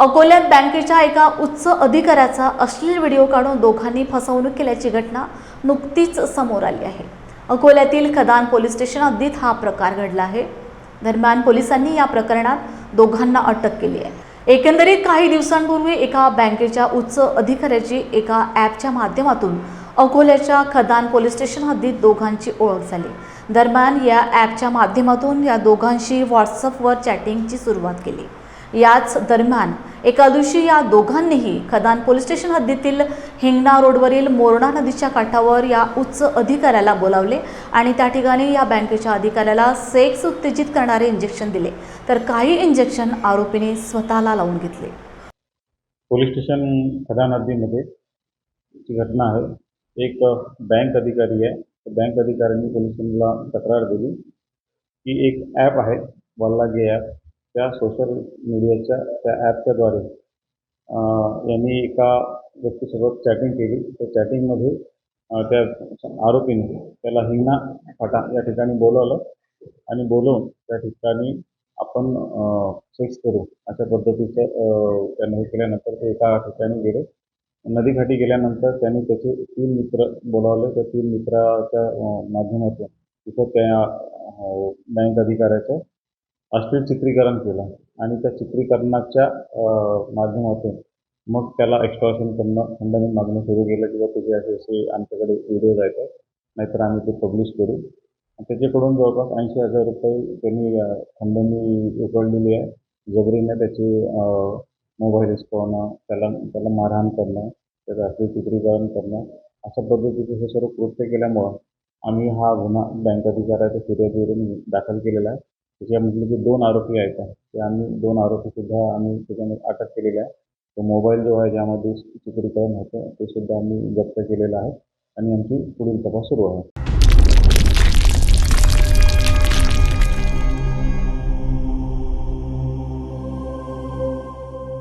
अकोल्यात बँकेच्या एका उच्च अधिकाऱ्याचा अश्लील व्हिडिओ काढून दोघांनी फसवणूक केल्याची घटना नुकतीच समोर आली आहे. अकोल्यातील खदान पोलीस स्टेशन हद्दीत हा प्रकार घडला आहे. दरम्यान पोलिसांनी या प्रकरणात दोघांना अटक केली आहे. एकंदरीत काही दिवसांपूर्वी एका बँकेच्या उच्च अधिकाऱ्याची एका ॲपच्या माध्यमातून अकोल्याच्या खदान पोलीस स्टेशन हद्दीत दोघांची ओळख झाली. दरम्यान या ॲपच्या माध्यमातून या दोघांशी व्हॉट्सअपवर चॅटिंगची सुरुवात केली. याच दरम्यान एका दिवशी या दोघांनीही खदान पोलीस स्टेशन हद्दीतील हिंगणा रोडवरील मोरणा नदीच्या काठावर या उच्च अधिकाऱ्याला बोलावले आणि त्या ठिकाणी या बँकेच्या अधिकाऱ्याला सेक्स उत्तेजित करणारे इंजेक्शन दिले. तर काही इंजेक्शन आरोपीने स्वतःला लावून घेतले. पोलीस स्टेशन खदान हद्दीमध्ये ची घटना आहे. एक बँक अधिकारी आहे. बँक अधिकाऱ्यांनी पोलीस स्टेशनला तक्रार दिली की एक ॲप आहे वल्लागे ॲप त्या सोशल मीडियाच्या त्या ॲपच्याद्वारे यांनी एका व्यक्तीसोबत चॅटिंग केली. त्या चॅटिंगमध्ये त्या आरोपीने त्याला हिंगणा फाटा या ठिकाणी बोलावलं आणि बोलवून त्या ठिकाणी आपण सेक्स करू अशा पद्धतीचं त्यांनी हे केल्यानंतर ते एका ठिकाणी गेले. नदीकाठी गेल्यानंतर त्यांनी त्याचे तीन मित्र बोलावले. त्या तीन मित्राच्या माध्यमातून तिथं त्या बँक अधिकाऱ्याचं अश्लील चित्रीकरण केलं आणि त्या चित्रीकरणाच्या माध्यमातून मग त्याला एक्स्ट्रॉशन करणं खंडणी मागणं सुरू केलं किंवा तुझे असे असे आमच्याकडे व्हिडिओज आहेत. नाहीतर आम्ही ते पब्लिश करू. त्याच्याकडून जवळपास ऐंशी हजार रुपये त्यांनी खंडणी उकळलेली आहे. जबरीने त्याचे मोबाईल हिसकवणं त्याला त्याला मारहाण करणं त्याचं अश्लील चित्रीकरण करणं अशा पद्धतीचे हे सर्व कृत्य केल्यामुळं आम्ही हा गुन्हा बँक अधिकाऱ्याच्या फिर्यादीवरून दाखल केलेला आहे. त्याच्यामधले जे दोन आरोपी आहेत ते आम्ही दोन आरोपीसुद्धा आम्ही त्याच्यामध्ये अटक केलेली आहे. तो मोबाईल जो आहे ज्यामध्ये चित्रीकरण होतं ते सुद्धा आम्ही जप्त केलेलं आहे आणि आमची पुढील तपास सुरू आहे.